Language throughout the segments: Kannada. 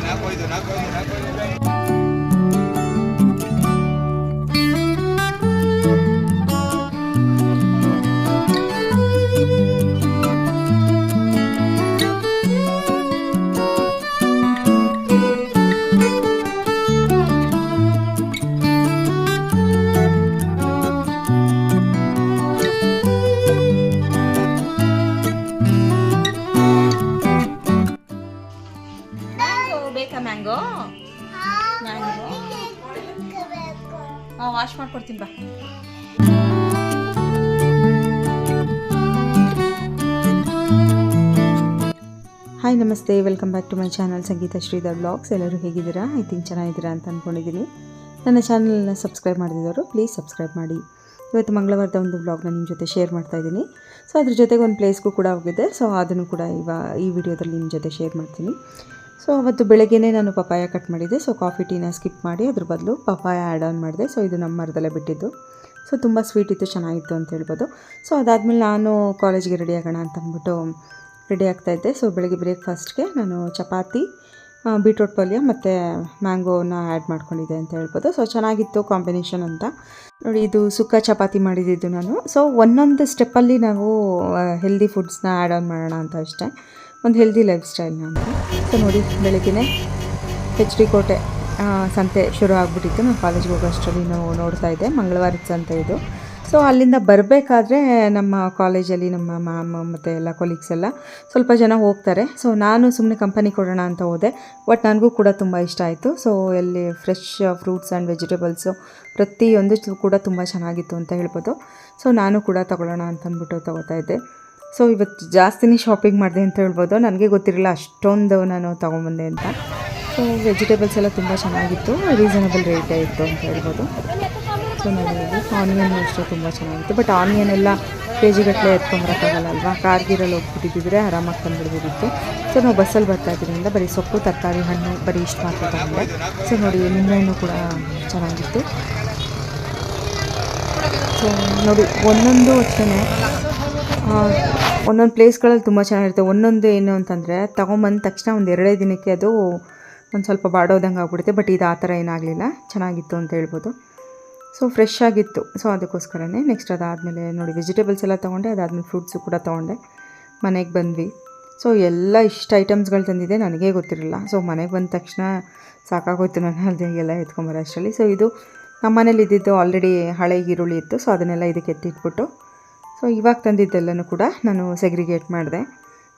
નાખો નાખો નાખો નાખો. ಮಾಡ್ಕೊಡ್ತೀನಿ ಬಾ. ಹಾಯ್ ನಮಸ್ತೆ. Welcome back to my channel Sangeetha Sridhar blogs ಎಲ್ಲರೂ ಹೇಗಿದ್ದೀರಾ? ಐ ಥಿಂಕ್ ಚೆನ್ನಾಗಿದ್ದೀರಾ ಅಂತ ಅಂದ್ಕೊಂಡಿದ್ದೀನಿ ನನ್ನ ಚಾನಲ್ನ ಸಬ್ಸ್ಕ್ರೈಬ್ ಮಾಡಿದವರು ಪ್ಲೀಸ್ ಸಬ್ಸ್ಕ್ರೈಬ್ ಮಾಡಿ. ಇವತ್ತು ಮಂಗಳವಾರದ ಒಂದು ಬ್ಲಾಗ್ನ ನಿಮ್ಮ ಜೊತೆ ಶೇರ್ ಮಾಡ್ತಾ ಇದ್ದೀನಿ. ಸೊ ಅದ್ರ ಜೊತೆಗೆ ಒಂದು ಪ್ಲೇಸ್ಗೂ ಕೂಡ ಹೋಗಿದ್ದೆ. ಸೊ ಅದನ್ನು ಕೂಡ ಇವಾಗ ಈ ವಿಡಿಯೋದಲ್ಲಿ ನಿಮ್ಮ ಜೊತೆ ಶೇರ್ ಮಾಡ್ತೀನಿ. ಸೊ ಅವತ್ತು ಬೆಳಗ್ಗೆನೇ ನಾನು ಪಪಾಯ ಕಟ್ ಮಾಡಿದ್ದೆ. ಸೊ ಕಾಫಿ ಟೀನ ಸ್ಕಿಪ್ ಮಾಡಿ ಅದ್ರ ಬದಲು ಪಪಾಯ ಆ್ಯಡ್ ಆನ್ ಮಾಡಿದೆ. ಸೊ ಇದು ನಮ್ಮ ಮರದಲ್ಲೇ ಬಿಟ್ಟಿದ್ದು. ಸೊ ತುಂಬ ಸ್ವೀಟ್ ಇತ್ತು, ಚೆನ್ನಾಗಿತ್ತು ಅಂತ ಹೇಳ್ಬೋದು. ಸೊ ಅದಾದಮೇಲೆ ನಾನು ಕಾಲೇಜ್ಗೆ ರೆಡಿ ಆಗೋಣ ಅಂತ ಅಂದ್ಬಿಟ್ಟು ರೆಡಿ ಆಗ್ತಾಯಿದ್ದೆ ಸೊ ಬೆಳಗ್ಗೆ ಬ್ರೇಕ್ಫಾಸ್ಟ್ಗೆ ನಾನು ಚಪಾತಿ ಬೀಟ್ರೋಟ್ ಪಲ್ಯ ಮತ್ತು ಮ್ಯಾಂಗೋನ ಆ್ಯಡ್ ಮಾಡ್ಕೊಂಡಿದ್ದೆ ಅಂತ ಹೇಳ್ಬೋದು. ಸೊ ಚೆನ್ನಾಗಿತ್ತು ಕಾಂಬಿನೇಷನ್ ಅಂತ. ನೋಡಿ, ಇದು ಸುಕ್ಕ ಚಪಾತಿ ಮಾಡಿದ್ದು ನಾನು. ಸೊ ಒಂದೊಂದು ಸ್ಟೆಪ್ಪಲ್ಲಿ ನಾವು ಹೆಲ್ದಿ ಫುಡ್ಸ್ನ ಆ್ಯಡ್ ಆನ್ ಮಾಡೋಣ ಅಂತ ಅಷ್ಟೇ. ಒಂದು ಹೆಲ್ದಿ ಲೈಫ್ ಸ್ಟೈಲ್ನ ಅಂತ ಸೊ ನೋಡಿ ಬೆಳಗ್ಗೆ ಹೆಚ್ ಡಿ ಕೋಟೆ ಸಂತೆ ಶುರು ಆಗಿಬಿಟ್ಟಿತ್ತು. ನಾನು ಕಾಲೇಜ್ಗೆ ಹೋಗೋ ಅಷ್ಟರಲ್ಲಿ ನಾವು ನೋಡ್ತಾ ಇದ್ದೆ. ಮಂಗಳವಾರದ ಸಂತೆ ಇದು. ಸೊ ಅಲ್ಲಿಂದ ಬರಬೇಕಾದ್ರೆ ನಮ್ಮ ಕಾಲೇಜಲ್ಲಿ ನಮ್ಮ ಮ್ಯಾಮ್ ಮತ್ತು ಎಲ್ಲ ಕೊಲೀಗ್ಸ್ ಎಲ್ಲ ಸ್ವಲ್ಪ ಜನ ಹೋಗ್ತಾರೆ. ಸೊ ನಾನು ಸುಮ್ಮನೆ ಕಂಪನಿ ಕೊಡೋಣ ಅಂತ ಹೋದೆ. ಬಟ್ ನನಗೂ ಕೂಡ ತುಂಬ ಇಷ್ಟ ಆಯಿತು. ಸೊ ಎಲ್ಲಿ ಫ್ರೆಶ್ ಫ್ರೂಟ್ಸ್ ಆ್ಯಂಡ್ ವೆಜಿಟೇಬಲ್ಸು ಪ್ರತಿಯೊಂದು ಕೂಡ ತುಂಬ ಚೆನ್ನಾಗಿತ್ತು ಅಂತ ಹೇಳ್ಬೋದು. ಸೊ ನಾನು ಕೂಡ ತಗೊಳ್ಳೋಣ ಅಂತ ಅಂದ್ಬಿಟ್ಟು ತೊಗೋತಾ ಇದ್ದೆ. ಸೊ ಇವತ್ತು ಜಾಸ್ತಿನೇ ಶಾಪಿಂಗ್ ಮಾಡಿದೆ ಅಂತ ಹೇಳ್ಬೋದು. ನನಗೆ ಗೊತ್ತಿರಲಿಲ್ಲ ಅಷ್ಟೊಂದು ನಾನು ತೊಗೊಂಬಂದೆ ಅಂತ. ಸೊ ವೆಜಿಟೇಬಲ್ಸ್ ಎಲ್ಲ ತುಂಬ ಚೆನ್ನಾಗಿತ್ತು. ರೀಸನಬಲ್ ರೇಟೇ ಇತ್ತು ಅಂತ ಹೇಳ್ಬೋದು. ಸೊ ನನಗೆ ಆನಿಯನ್ ಅಷ್ಟೇ ತುಂಬ ಚೆನ್ನಾಗಿತ್ತು. ಬಟ್ ಆನಿಯನ್ ಎಲ್ಲ ಕೆ ಜಿಗಟ್ಟಲೆ ಎತ್ಕೊಂಬರೋಕ್ಕಾಗಲ್ಲ ಅಲ್ವಾ? ಕಾರ್ಗಿರಲ್ಲಿ ಹೋಗ್ಬಿಟ್ಟಿದ್ದಿದ್ರೆ ಆರಾಮಾಗಿ ತಂದುಬಿಡ್ಬೋದಿತ್ತು. ಸೊ ನಾವು ಬಸ್ಸಲ್ಲಿ ಬರ್ತಾ ಇದ್ರಿಂದ ಬರೀ ಸೊಪ್ಪು, ತರಕಾರಿ, ಹಣ್ಣು ಬರೀ ಇಷ್ಟು ಮಾತ್ರ ತಗೊಂಡೆ. ಸೊ ನೋಡಿ, ನಿಂಬೆಹಣ್ಣು ಕೂಡ ಚೆನ್ನಾಗಿತ್ತು. ಸೊ ನೋಡಿ, ಒಂದೊಂದು ಅಷ್ಟೇ ಒಂದೊಂದು ಪ್ಲೇಸ್ಗಳಲ್ಲಿ ತುಂಬ ಚೆನ್ನಾಗಿರುತ್ತೆ. ಒಂದೊಂದು ಏನು ಅಂತಂದರೆ, ತೊಗೊಂಬಂದ ತಕ್ಷಣ ಒಂದು ಎರಡೇ ದಿನಕ್ಕೆ ಅದು ಒಂದು ಸ್ವಲ್ಪ ಬಾಡೋದಂಗೆ ಆಗ್ಬಿಡುತ್ತೆ. ಬಟ್ ಇದು ಆ ಥರ ಏನಾಗಲಿಲ್ಲ ಚೆನ್ನಾಗಿತ್ತು ಅಂತ ಹೇಳ್ಬೋದು. ಸೊ ಫ್ರೆಶ್ ಆಗಿತ್ತು. ಸೊ ಅದಕ್ಕೋಸ್ಕರನೇ ನೆಕ್ಸ್ಟ್ ಅದಾದಮೇಲೆ ನೋಡಿ ವೆಜಿಟೇಬಲ್ಸ್ ಎಲ್ಲ ತೊಗೊಂಡೆ. ಅದಾದಮೇಲೆ ಫ್ರೂಟ್ಸು ಕೂಡ ತೊಗೊಂಡೆ. ಮನೆಗೆ ಬಂದ್ವಿ. ಸೊ ಎಲ್ಲ ಇಷ್ಟು ಐಟಮ್ಸ್ಗಳು ತಂದಿದೆ ನನಗೇ ಗೊತ್ತಿರಲಿಲ್ಲ. ಸೊ ಮನೆಗೆ ಬಂದ ತಕ್ಷಣ ಸಾಕಾಗೋಯ್ತು ನಾನು ಅದೆಲ್ಲ ಎತ್ಕೊಂಬರೋ ಅಷ್ಟರಲ್ಲಿ ಸೊ ಇದು ನಮ್ಮ ಮನೇಲಿ ಇದ್ದಿದ್ದು ಆಲ್ರೆಡಿ ಹಳೆ ಈರುಳ್ಳಿ ಇತ್ತು. ಸೊ ಅದನ್ನೆಲ್ಲ ಇದಕ್ಕೆ ಎತ್ತಿಟ್ಬಿಟ್ಟು ಸೊ ಇವಾಗ ತಂದಿದ್ದೆಲ್ಲನೂ ಕೂಡ ನಾನು ಸೆಗ್ರಿಗೇಟ್ ಮಾಡಿದೆ.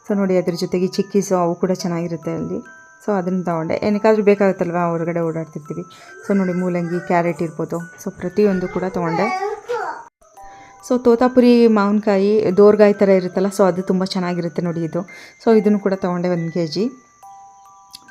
ಸೊ ನೋಡಿ ಅದ್ರ ಜೊತೆಗೆ ಚಿಕ್ಕೀಸು ಅವು ಕೂಡ ಚೆನ್ನಾಗಿರುತ್ತೆ ಅಲ್ಲಿ. ಸೊ ಅದನ್ನು ತೊಗೊಂಡೆ. ಏನಕ್ಕಾದ್ರೂ ಬೇಕಾಗುತ್ತಲ್ವ? ಹೊರಗಡೆ ಓಡಾಡ್ತಿರ್ತೀವಿ. ಸೊ ನೋಡಿ ಮೂಲಂಗಿ, ಕ್ಯಾರೆಟ್ ಇರ್ಬೋದು. ಸೊ ಪ್ರತಿಯೊಂದು ಕೂಡ ತೊಗೊಂಡೆ. ಸೊ ತೋತಾಪುರಿ ಮಾವಿನಕಾಯಿ, ದೋರ್ಗಾಯಿ ಥರ ಇರುತ್ತಲ್ಲ ಸೊ ಅದು ತುಂಬ ಚೆನ್ನಾಗಿರುತ್ತೆ ನೋಡಿ ಇದು. ಸೊ ಇದನ್ನು ಕೂಡ ತೊಗೊಂಡೆ ಒಂದು ಕೆ ಜಿ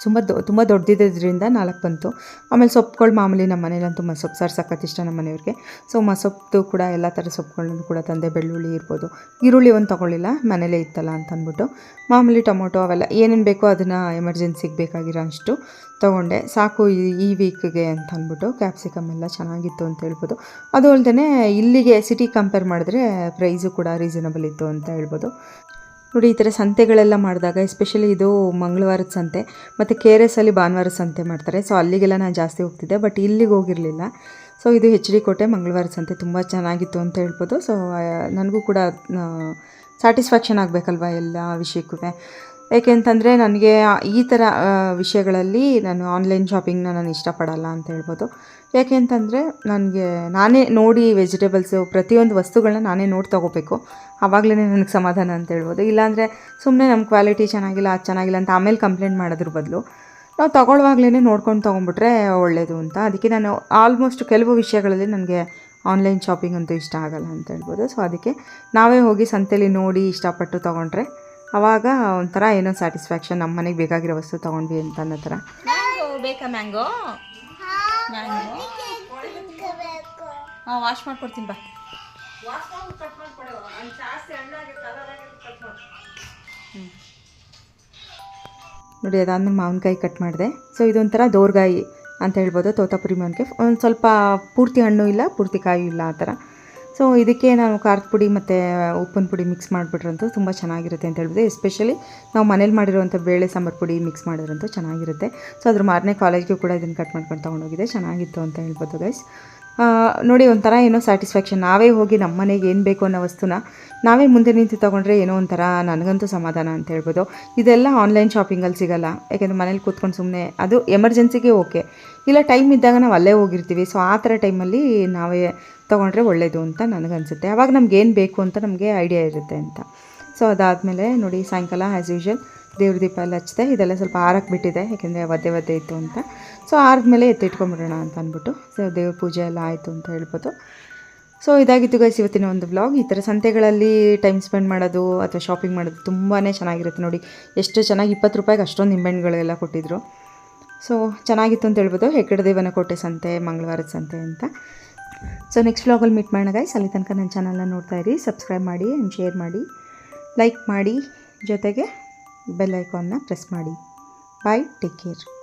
ತುಂಬ ದೊ, ತುಂಬ ದೊಡ್ಡದಿದ್ದರಿಂದ ನಾಲ್ಕು ಬಂತು. ಆಮೇಲೆ ಸೊಪ್ಪುಗಳು ಮಾಮೂಲಿ ನಮ್ಮ ಮನೇಲಂತೂ ಮಸೊಪ್ಪು ಸಾರು ಸಖತ್ ಇಷ್ಟ ನಮ್ಮ ಮನೆಯವ್ರಿಗೆ. ಸೊ ಮಸೊಪ್ಪು ಕೂಡ ಎಲ್ಲ ಥರ ಸೊಪ್ಪುಗಳನ್ನು ಕೂಡ ತಂದೆ ಬೆಳ್ಳುಳ್ಳಿ ಇರ್ಬೋದು. ಈರುಳ್ಳಿ ಒಂದು ತೊಗೊಳ್ಳಿಲ್ಲ, ಮನೇಲೇ ಇತ್ತಲ್ಲ ಅಂತ ಅಂದ್ಬಿಟ್ಟು ಮಾಮೂಲಿ ಟೊಮೊಟೊ ಅವೆಲ್ಲ, ಏನೇನು ಬೇಕೋ ಅದನ್ನು ಎಮರ್ಜೆನ್ಸಿಗೆ ಬೇಕಾಗಿರೋ ಅಷ್ಟು ತೊಗೊಂಡೆ. ಸಾಕು ಈ- ಈ ವೀಕ್ಗೆ ಅಂತ ಅಂದ್ಬಿಟ್ಟು ಕ್ಯಾಪ್ಸಿಕಮ್ ಎಲ್ಲ ಚೆನ್ನಾಗಿತ್ತು ಅಂತ ಹೇಳ್ಬೋದು. ಅದು ಅಲ್ಲದೆ ಇಲ್ಲಿಗೆ ಸಿಟಿ ಕಂಪೇರ್ ಮಾಡಿದ್ರೆ ಪ್ರೈಸು ಕೂಡ ರೀಸನಬಲ್ ಇತ್ತು ಅಂತ ಹೇಳ್ಬೋದು. ನೋಡಿ, ಈ ಥರ ಸಂತೆಗಳೆಲ್ಲ ಮಾಡಿದಾಗ ಎಸ್ಪೆಷಲಿ ಇದು ಮಂಗಳವಾರದ ಸಂತೆ, ಮತ್ತು ಕೆ ಆರ್ ಎಸ್ ಅಲ್ಲಿ ಭಾನುವಾರದ ಸಂತೆ ಮಾಡ್ತಾರೆ. ಸೊ ಅಲ್ಲಿಗೆಲ್ಲ ನಾನು ಜಾಸ್ತಿ ಹೋಗ್ತಿದ್ದೆ ಬಟ್ ಇಲ್ಲಿಗೆ ಹೋಗಿರಲಿಲ್ಲ. ಸೊ ಇದು ಹೆಚ್ ಡಿ ಕೋಟೆ ಮಂಗಳವಾರ ಸಂತೆ ತುಂಬ ಚೆನ್ನಾಗಿತ್ತು ಅಂತ ಹೇಳ್ಬೋದು. ಸೊ ನನಗೂ ಕೂಡ ಸ್ಯಾಟಿಸ್ಫ್ಯಾಕ್ಷನ್ ಆಗಬೇಕಲ್ವ ಎಲ್ಲ ವಿಷಯಕ್ಕೂ? ಯಾಕೆ ಅಂತಂದರೆ ನನಗೆ ಈ ಥರ ವಿಷಯಗಳಲ್ಲಿ ನಾನು ಆನ್ಲೈನ್ ಶಾಪಿಂಗ್ನ ನಾನು ಇಷ್ಟಪಡಲ್ಲ ಅಂತ ಹೇಳ್ಬೋದು. ಯಾಕೆ ಅಂತಂದರೆ ನನಗೆ ನಾನೇ ನೋಡಿ ವೆಜಿಟೇಬಲ್ಸು ಪ್ರತಿಯೊಂದು ವಸ್ತುಗಳನ್ನ ನಾನೇ ನೋಡಿ ತೊಗೋಬೇಕು. ಆವಾಗಲೇ ನನಗೆ ಸಮಾಧಾನ ಅಂತ ಹೇಳ್ಬೋದು. ಇಲ್ಲಾಂದರೆ ಸುಮ್ಮನೆ ನಮ್ಮ ಕ್ವಾಲಿಟಿ ಚೆನ್ನಾಗಿಲ್ಲ, ಅದು ಚೆನ್ನಾಗಿಲ್ಲ ಅಂತ ಆಮೇಲೆ ಕಂಪ್ಲೇಂಟ್ ಮಾಡೋದ್ರ ಬದಲು ನಾವು ತೊಗೊಳ್ವಾಗ್ಲೇ ನೋಡ್ಕೊಂಡು ತೊಗೊಂಬಿಟ್ರೆ ಒಳ್ಳೆಯದು ಅಂತ. ಅದಕ್ಕೆ ನಾನು ಆಲ್ಮೋಸ್ಟ್ ಕೆಲವು ವಿಷಯಗಳಲ್ಲಿ ನನಗೆ ಆನ್ಲೈನ್ ಶಾಪಿಂಗ್ ಅಂತೂ ಇಷ್ಟ ಆಗಲ್ಲ ಅಂತ ಹೇಳ್ಬೋದು. ಸೊ ಅದಕ್ಕೆ ನಾವೇ ಹೋಗಿ ಸಂತೆಯಲ್ಲಿ ನೋಡಿ ಇಷ್ಟಪಟ್ಟು ತೊಗೊಂಡ್ರೆ ಆವಾಗ ಒಂಥರ ಏನೋ ಸ್ಯಾಟಿಸ್ಫ್ಯಾಕ್ಷನ್ ನಮ್ಮ ಮನೆಗೆ ಬೇಕಾಗಿರೋ ವಸ್ತು ತೊಗೊಂಡ್ವಿ ಅಂತ ಅನ್ನೋ ಥರ. ಮ್ಯಾಂಗೋ ಬೇಕಾ ಮ್ಯಾಂಗೋ ಮ್ಯಾಂಗೋ ಹಾಂ ವಾಶ್ ಮಾಡ್ಕೊಡ್ತೀನಿ ಬಾ. ನೋಡಿ ಅದಾದ್ಮೇಲೆ ಮಾವಿನಕಾಯಿ ಕಟ್ ಮಾಡಿದೆ. ಸೊ ಇದೊಂಥರ ದೋರ್ಗಾಯಿ ಅಂತ ಹೇಳ್ಬೋದು ತೋತಾಪುರಿ ಮಾವಿನಕಾಯಿ. ಒಂದು ಸ್ವಲ್ಪ ಪೂರ್ತಿ ಹಣ್ಣು ಇಲ್ಲ ಪೂರ್ತಿ ಕಾಯಿ ಇಲ್ಲ ಆ ಥರ. ಸೊ ಇದಕ್ಕೆ ನಾವು ಖಾರದ ಪುಡಿ ಮತ್ತು ಉಪ್ಪಿನ ಪುಡಿ ಮಿಕ್ಸ್ ಮಾಡಿಬಿಟ್ರಂತೂ ತುಂಬ ಚೆನ್ನಾಗಿರುತ್ತೆ ಅಂತ ಹೇಳಿದ್ರೆ ಎಸ್ಪೆಷಲಿ ನಾವು ಮನೇಲಿ ಮಾಡಿರುವಂಥ ಬೇಳೆ ಸಾಂಬಾರು ಪುಡಿ ಮಿಕ್ಸ್ ಮಾಡಿದ್ರಂತೂ ಚೆನ್ನಾಗಿರುತ್ತೆ. ಸೊ ಅದ್ರ ಮಾರನೇ ಕಾಲೇಜ್ಗೆ ಕೂಡ ಇದನ್ನು ಕಟ್ ಮಾಡ್ಕೊಂಡು ತೊಗೊಂಡೋಗಿದೆ ಚೆನ್ನಾಗಿತ್ತು ಅಂತ ಹೇಳ್ಬೋದು ಗೈಸ್ ನೋಡಿ, ಒಂಥರ ಏನೋ ಸ್ಯಾಟಿಸ್ಫ್ಯಾಕ್ಷನ್ ನಾವೇ ಹೋಗಿ ನಮ್ಮ ಮನೆಗೆ ಏನು ಬೇಕು ಅನ್ನೋ ವಸ್ತುನ ನಾವೇ ಮುಂದೆ ನಿಂತು ತೊಗೊಂಡ್ರೆ ಏನೋ ಒಂಥರ ನನಗಂತೂ ಸಮಾಧಾನ ಅಂತ ಹೇಳ್ಬೋದು. ಇದೆಲ್ಲ ಆನ್ಲೈನ್ ಶಾಪಿಂಗಲ್ಲಿ ಸಿಗಲ್ಲ. ಯಾಕೆಂದರೆ ಮನೇಲಿ ಕೂತ್ಕೊಂಡು ಸುಮ್ಮನೆ ಅದು ಎಮರ್ಜೆನ್ಸಿಗೆ ಓಕೆ ಇಲ್ಲ ಟೈಮ್ ಇದ್ದಾಗ ನಾವು ಅಲ್ಲೇ ಹೋಗಿರ್ತೀವಿ. ಸೊ ಆ ಥರ ಟೈಮಲ್ಲಿ ನಾವೇ ತೊಗೊಂಡ್ರೆ ಒಳ್ಳೆಯದು ಅಂತ ನನಗನ್ಸುತ್ತೆ. ಆವಾಗ ನಮ್ಗೆ ಏನು ಬೇಕು ಅಂತ ನಮಗೆ ಐಡಿಯಾ ಇರುತ್ತೆ ಅಂತ. ಸೊ ಅದಾದಮೇಲೆ ನೋಡಿ, ಸಾಯಂಕಾಲ ಆ್ಯಸ್ ಯೂಶ್ವಲ್ ದೇವ್ರ ದೀಪ ಎಲ್ಲ ಹಚ್ಚಿದೆ. ಇದೆಲ್ಲ ಸ್ವಲ್ಪ ಆರಕ್ಕೆ ಬಿಟ್ಟಿದೆ, ಯಾಕೆಂದರೆ ಒದ್ದೆ ಒದ್ದೆ ಇತ್ತು ಅಂತ. ಸೊ ಆರಿದ್ಮೇಲೆ ಎತ್ತಿಟ್ಕೊಂಬಿಡೋಣ ಅಂತ ಅಂದ್ಬಿಟ್ಟು. ಸೊ ದೇವ್ರ ಪೂಜೆ ಎಲ್ಲ ಆಯಿತು ಅಂತ ಹೇಳ್ಬೋದು. ಸೊ ಇದಾಗಿತ್ತು ಗೈಸ್ ಇವತ್ತಿನ ಒಂದು ಬ್ಲಾಗ್ ಈ ಥರ ಸಂತೆಗಳಲ್ಲಿ ಟೈಮ್ ಸ್ಪೆಂಡ್ ಮಾಡೋದು ಅಥವಾ ಶಾಪಿಂಗ್ ಮಾಡೋದು ತುಂಬಾ ಚೆನ್ನಾಗಿರುತ್ತೆ ನೋಡಿ. ಎಷ್ಟು ಚೆನ್ನಾಗಿ ಇಪ್ಪತ್ತು ರೂಪಾಯಿಗೆ ಅಷ್ಟೊಂದು ನಿಂಬೆಹಣ್ಣುಗಳೆಲ್ಲ ಕೊಟ್ಟಿದ್ರು. ಸೊ ಚೆನ್ನಾಗಿತ್ತು ಅಂತ ಹೇಳ್ಬೋದು. ಹೆಗ್ಗಡ ದೇವನಕೋಟೆ ಸಂತೆ, ಮಂಗಳವಾರದ ಸಂತೆ ಅಂತ. ಸೊ ನೆಕ್ಸ್ಟ್ ವ್ಲಾಗಲ್ಲಿ ಮೀಟ್ ಮಾಡೋಣ ಗೈಸ್ ಅಲ್ಲಿ ತನಕ ನನ್ನ ಚಾನಲ್ನ ನೋಡ್ತಾ ಇರಿ. ಸಬ್ಸ್ಕ್ರೈಬ್ ಮಾಡಿ ಆ್ಯಂಡ್ ಶೇರ್ ಮಾಡಿ. ಲೈಕ್ ಮಾಡಿ. ಜೊತೆಗೆ ಬೆಲ್ ಐಕಾನ್ನ ಪ್ರೆಸ್ ಮಾಡಿ. Bye take care